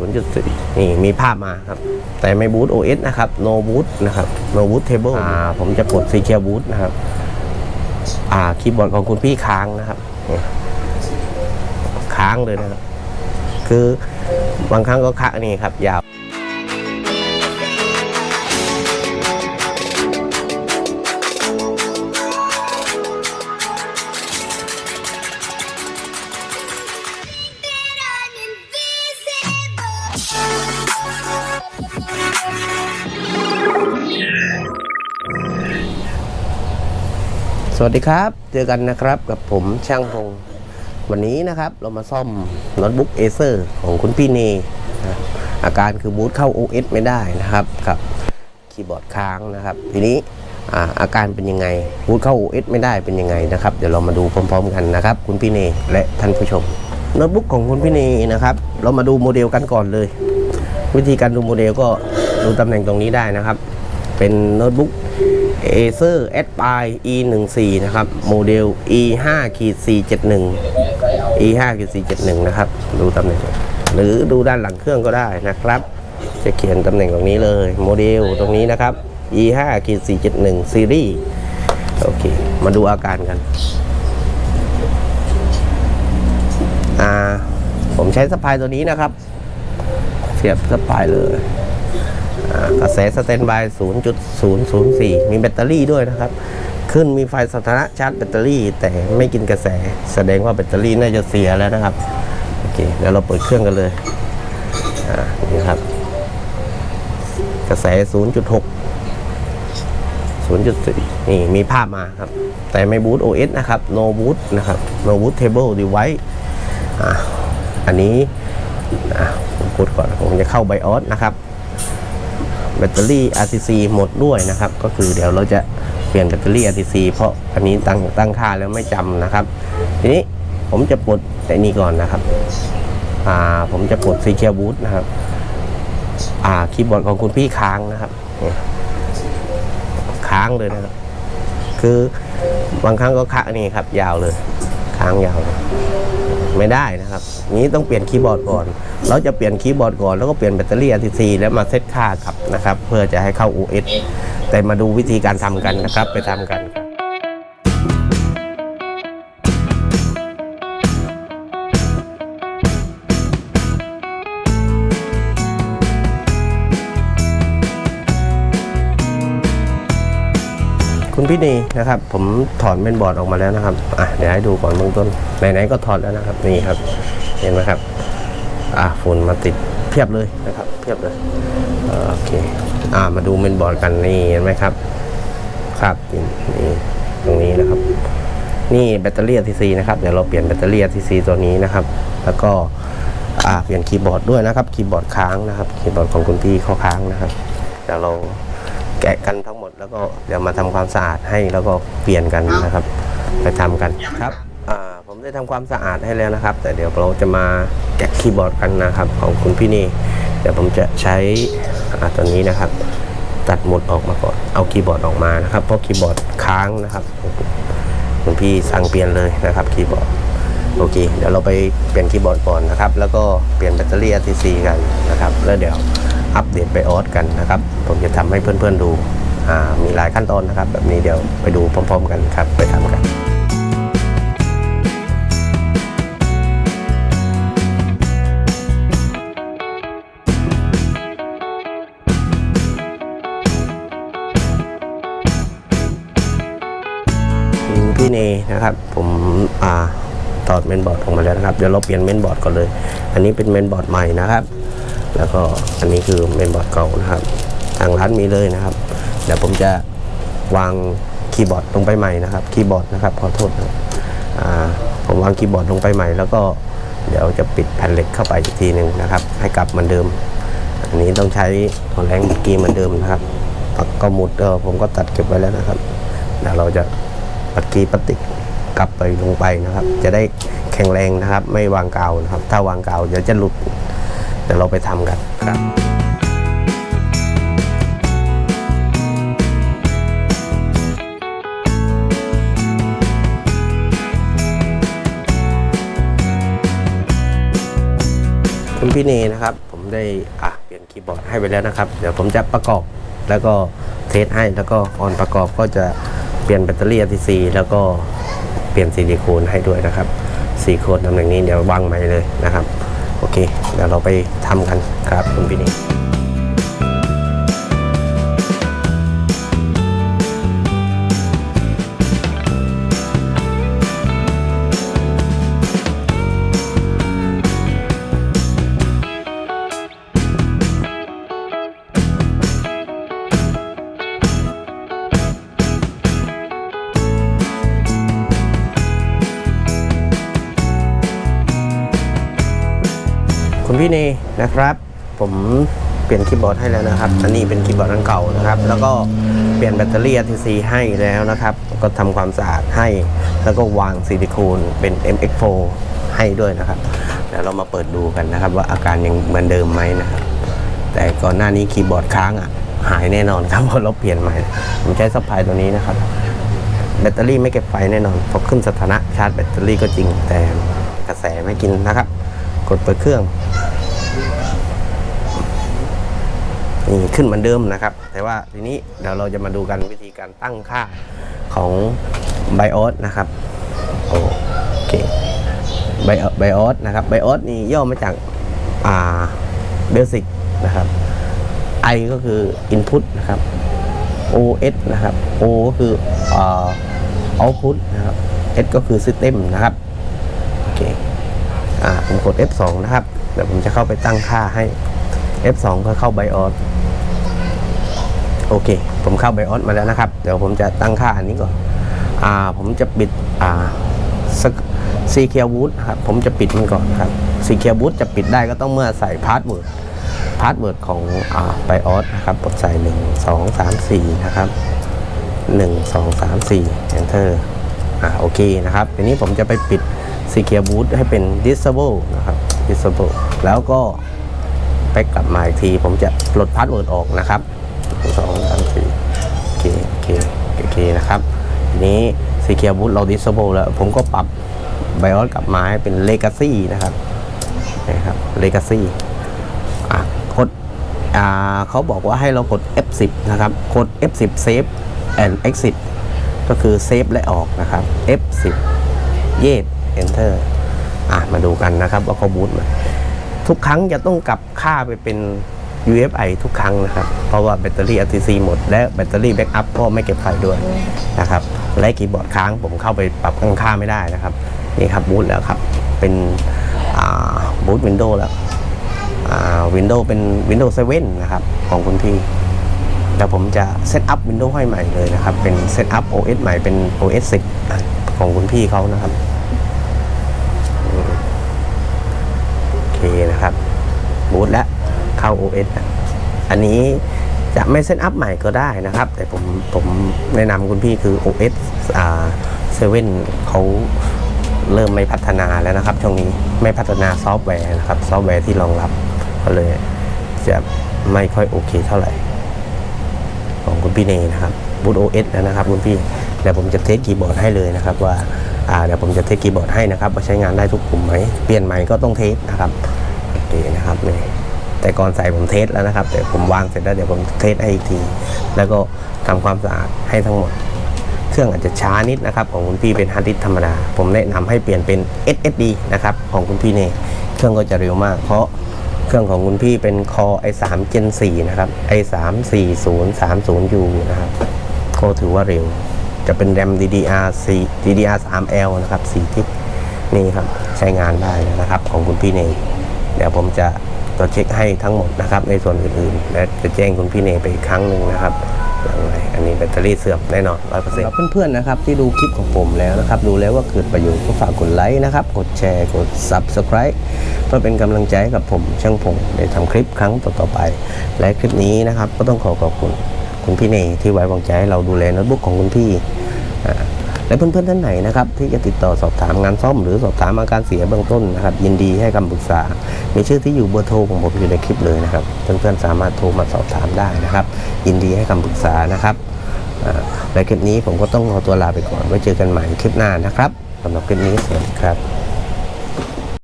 0.4 นี่มีภาพมาครับ แต่ไม่บูต OS นะครับ no boot นะครับ no boot table อ่าผมจะกด secure boot นะครับ อ่าคีย์บอร์ดของคุณพี่ค้างนะครับเนี่ยค้างเลยนะครับ คือบางครั้งก็ค้างนี่ครับ ยาว สวัสดีครับ เจอกันนะครับกับผมช่างพงวันนี้นะครับเรามาซ่อมโน้ตบุ๊กเอเซอร์ของคุณพี่เนนะอาการคือบูตเข้า OS ไม่ได้นะครับกับคีย์บอร์ดค้างนะครับ ทีนี้อาอาการเป็นยังไงบูตเข้า OS ไม่ได้เป็นยังไงนะครับ เดี๋ยวเรามาดูพร้อม ๆ กันนะครับ คุณพี่เนและท่านผู้ชมโน้ตบุ๊กของคุณพี่เนนะครับ เรามาดูโมเดลกันก่อนเลย วิธีการดูโมเดลก็ดูตำแหน่งตรงนี้ได้นะครับ เป็นโน้ตบุ๊ก Acer a s p i r e 1 4 นะครับ โมเดล E5 471 E5 471 นะครับ ดูตำแหน่ง หรือดูด้านหลังเครื่องก็ได้นะครับ จะเขียนตำแหน่งตรงนี้เลย โมเดลตรงนี้นะครับ E5 471ซีรีส์โอเค มาดูอาการกัน อ่า ผมใช้สปายตัวนี้นะครับ เสียบสปายเลย กระแสสแตนบาย 0.004 มีแบตเตอรี่ด้วยนะครับ ขึ้นมีไฟสถานะชาร์จแบตเตอรี่ แต่ไม่กินกระแส แสดงว่าแบตเตอรี่น่าจะเสียแล้วนะครับ โอเค เดี๋ยวเราเปิดเครื่องกันเลยนี่ครับ กระแส 0.6 0.4 นี่มีภาพมาครับ แต่ไม่บูต OS นะครับ no boot นะครับ no boot table device อ,อันนี้ผมกดก่อน ผมจะเข้า BIOS นะครับ แบตเตอรี่ RCC หมดด้วยนะครับ ก็คือเดี๋ยวเราจะเปลี่ยนแบตเตอรี่ RCC เพราะอันนี้ตั้งตั้งค่าแล้วไม่จำนะครับ ทีนี้ผมจะปลดแต่นี้ก่อนนะครับอ่าผมจะปลด Secure Boot นะครับอ่าคีย์บอร์ดของคุณพี่ค้างนะครับค้างเลยนะครับ คือบางครั้งก็ค้างนี่ครับ ยาวเลย ค้างยาวเลย ไม่ได้นะครับนี้ต้องเปลี่ยนคีย์บอร์ดก่อน เราจะเปลี่ยนคีย์บอร์ดก่อนแล้วก็เปลี่ยนแบตเตอรี่ RTC แล้วมาเซตค่าครับนะครับ เพื่อจะให้เข้า OS แต่มาดูวิธีการทำกันนะครับ ไปทำกัน คุณพี่นีนะครับ ผมถอดเมนบอร์ดออกมาแล้วนะครับอะเดี๋ยวให้ดูก่อนเบื้องต้นไหนๆก็ถอดแล้วนะครับนี่ครับ เห็นไหมครับอะฝุ่นมาติดเพียบเลยนะครับ เพียบเลยโอเคอ่ามาดูเมนบอร์ดกันนี่เห็นไหมครับครับนี่ตรงนี้นะครับ นี่แบตเตอรี่ RTC นะครับเดี๋ยวเราเปลี่ยนแบตเตอรี่ RTC ตัวนี้นะครับ แล้วก็อ่าเปลี่ยนคีย์บอร์ดด้วยนะครับ คีย์บอร์ดค้างนะครับ คีย์บอร์ดของคุณพี่เขาค้างนะครับเดี๋ยวเราแกะกันทั้ง แล้วก็เดี๋ยวมาทำความสะอาดให้แล้วก็เปลี่ยนกันนะครับ ไปทำกันครับอ่าผมได้ทำความสะอาดให้แล้วนะครับ แต่เดี๋ยวเราจะมาแกะคีย์บอร์ดกันนะครับ ของคุณพี่นี่เดี๋ยวผมจะใช้อ่าตัวนี้นะครับ ตัดหมดออกมาก่อนเอาคีย์บอร์ดออกมานะครับเพราะคีย์บอร์ดค้างนะครับคุณพี่สั่งเปลี่ยนเลยนะครับคีย์บอร์ดโอเคเดี๋ยวเราไปเปลี่ยนคีย์บอร์ดก่อนนะครับ แล้วก็เปลี่ยนแบตเตอรี่ RTC กันนะครับ แล้วเดี๋ยวอัปเดตไปออสกันนะครับ ผมจะทำให้เพื่อนๆดูอ่า มีหลายขั้นตอนนะครับ แบบนี้เดี๋ยวไปดูพร้อม ๆ กันครับ ไปทำกันพี่เนนะครับผมอ่าถอดเมนบอร์ดออกมาแล้วนะครับเดี๋ยวเราเปลี่ยนเมนบอร์ดก่อนเลย อันนี้เป็นเมนบอร์ดใหม่นะครับ แล้วก็อันนี้คือเมนบอร์ดเก่านะครับ ทางร้านมีเลยนะครับ เดี๋ยวผมจะวางคีย์บอร์ดลงไปใหม่นะครับคีย์บอร์ดนะครับขอโทษนะผมวางคีย์บอร์ดลงไปใหม่ แล้วก็เดี๋ยวจะปิดแผ่นเหล็กเข้าไปอีกทีหนึ่งนะครับ ให้กลับเหมือนเดิม อันนี้ต้องใช้ของแรงเมื่อกี้เหมือนเดิมนะครับปักก็หมุดเออผมก็ตัดเก็บไว้แล้วนะครับเดี๋ยวเราจะปักกีพลาสติกกลับไปลงไปนะครับ จะได้แข็งแรงนะครับ ไม่วางกาวนะครับ ถ้าวางกาวเดี๋ยวจะหลุดเดี๋ยวเราไปทำกันครับ คุณพี่เนนะครับ ผมได้อะเปลี่ยนคีย์บอร์ดให้ไปแล้วนะครับ เดี๋ยวผมจะประกอบแล้วก็เทสให้แล้วก็อ่อนประกอบก็จะเปลี่ยนแบตเตอรี่ RTC แล้วก็เปลี่ยนซิลิโคนให้ด้วยนะครับสี่โคนตำแหน่งนี้เดี๋ยววางใหม่เลยนะครับ โอเค เดี๋ยวเราไปทำกันครับคุณพี่เนี พี่เนนะครับ ผมเปลี่ยนคีย์บอร์ดให้แล้วนะครับ อันนี้เป็นคีย์บอร์ดอันเก่านะครับ แล้วก็เปลี่ยนแบตเตอรี่ RTC ให้แล้วนะครับ ก็ทำความสะอาดให้ แล้วก็วางซิลิโคนเป็น MX4 ให้ด้วยนะครับเดี๋ยวเรามาเปิดดูกันนะครับ ว่าอาการยังเหมือนเดิมไหมนะครับแต่ก่อนหน้านี้คีย์บอร์ดค้างอะหายแน่นอนครับเพราะเราเปลี่ยนใหม่ ผมใช้ซัพพลายตัวนี้นะครับ แบตเตอรี่ไม่เก็บไฟแน่นอนพอขึ้นสถานะชาร์จแบตเตอรี่ก็จริง แต่กระแสไม่กินนะครับ กดเปิดเครื่อง นี่ขึ้นเหมือนเดิมนะครับ แต่ว่าทีนี้เดี๋ยวเราจะมาดูกันวิธีการตั้งค่าของไบโอสนะครับโอเคไบไบโอสนะครับไบโอสนี่ย่อมาจากอ่าเบสิกนะครับ I ก็คือ Input นะครับ OS นะครับ O ก็คืออ่า Output นะครับ S ก็คือ System นะครับโอเคอ่าผมกด F2 นะครับ เดี๋ยวผมจะเข้าไปตั้งค่าให้ F2 ก็เข้า BIOS โอเค ผมเข้า BIOS มาแล้วนะครับ เดี๋ยวผมจะตั้งค่าอันนี้ก่อน อ่า ผมจะปิด อ่าซีเคียวูดครับ ผมจะปิดมันก่อนครับซีเคียวูดจะปิดได้ก็ต้องเมื่อใส่พาสเวิร์ด พาสเวิร์ดของอ่า BIOS นะครับกดใส่ 1 2 3 4 นะครับ 1 2 3 4 enter อ่า โอเคนะครับ ทีนี้ผมจะไปปิด Secure Boot ให้เป็น disable นะครับ disable แล้วก็ไปกลับมาอีกที ผมจะปลดพาสเวิร์ดออกนะครับสองสามสี่โอเคโอเคโอเคนะครับทีนี้ Secure Boot เรา disable แล้ว ผมก็ปรับ BIOS กลับมาให้เป็น Legacy นะครับนะครับ Legacy อะกดอ่าเขาบอกว่าให้เรากด F10 นะครับ กด F10 Save and Exit ก็คือ Save และออกนะครับ F10 Yes Enter อะมาดูกันนะครับว่าเขาบูตมาทุกครั้งจะต้องกลับค่าไปเป็น UFI ทุกครั้งนะครับ เพราะว่าแบตเตอรี่ RTC หมด และแบตเตอรี่แบ็กอัพก็ไม่เก็บไฟด้วยนะครับและคีย์บอร์ดค้างผมเข้าไปปรับค่าไม่ได้นะครับ นี่ครับบูตแล้วครับ เป็นบูตวินโดว์แล้ววินโดว์เป็น Windows 7 นะครับ ของคุณพี่แต่ผมจะเซตอัพวินโดว์ให้ใหม่เลยนะครับ เป็นเซตอัพ OS ใหม่เป็น OS 10 ของคุณพี่เขานะครับ โอ เคนะครับบูตแล้วเข้า OS นะอันนี้จะไม่เซตอัพใหม่ก็ได้นะครับ แต่ผมผมแนะนำคุณพี่คือ OS อ่า7เว่นเขาเริ่มไม่พัฒนาแล้วนะครับ ช่วงนี้ไม่พัฒนาซอฟต์แวร์นะครับ ซอฟต์แวร์ที่รองรับก็เลยจะไม่ค่อยโอเคเท่าไหร่ ของคุณพี่เนนะครับบูตโอเอสนะครับคุณพี่เดี๋ยวผมจะเทสคีย์บอร์ดให้เลยนะครับว่า เดี๋ยวผมจะเทสคีย์บอร์ดให้นะครับว่าใช้งานได้ทุกกลุ่มไหมเปลี่ยนใหม่ก็ต้องเทสนะครับโอเคนะครับนี่แต่ก่อนใส่ผมเทสแล้วนะครับ แต่ผมวางเสร็จแล้วเดี๋ยวผมเทสให้อีกที แล้วก็ทำความสะอาดให้ทั้งหมด เครื่องอาจจะช้านิดนะครับ ของคุณพี่เป็นฮาร์ดดิสธรรมดา ผมแนะนำให้เปลี่ยนเป็น SSD นะครับของคุณพี่เน่เครื่องก็จะเร็วมาก เพราะเครื่องของคุณพี่เป็น Core i3 Gen 4นะครับ i3 4030U นะครับก็ถือว่าเร็ว จะเป็น RAM DDR 4 DDR 3L นะครับ4กิกนี่ครับใช้งานได้นะครับของคุณพี่เนเดี๋ยวผมจะตัวจเช็คให้ทั้งหมดนะครับในส่วนอื่นๆ และจะแจ้งคุณพี่เนไปอีกครั้งหนึ่งนะครับอย่างไรอันนี้แบตเตอรี่เสื่อมแน่นอนร้อยเปอร์เซ็นต์เพื่อนๆนะครับที่ดูคลิปของผมแล้วนะครับดูแล้วว่าเกิดประโยชน์ก็ฝากกดไลค์นะครับ กดแชร์กด Subscribe เพื่อเป็นกำลังใจให้กับผมช่างผมได้ทำคลิปครั้งต่อๆไป และคลิปนี้นะครับก็ต้องขอขอบคุณ คุณพี่เนที่ไว้วางใจให้เราดูแลโน้ตบุ๊กของคุณพี่และเพื่อนๆท่านไหนนะครับที่จะติดต่อสอบถามงานซ่อมหรือสอบถามอาการเสียเบื้องต้นนะครับยินดีให้คำปรึกษา มีชื่อที่อยู่เบอร์โทรของผมอยู่ในคลิปเลยนะครับเพื่อนๆสามารถโทรมาสอบถามได้นะครับ ยินดีให้คำปรึกษานะครับและคลิปนี้ผมก็ต้องขอตัวลาไปก่อนไว้เจอกันใหม่คลิปหน้านะครับสำหรับคลิปนี้สวัสดีครับ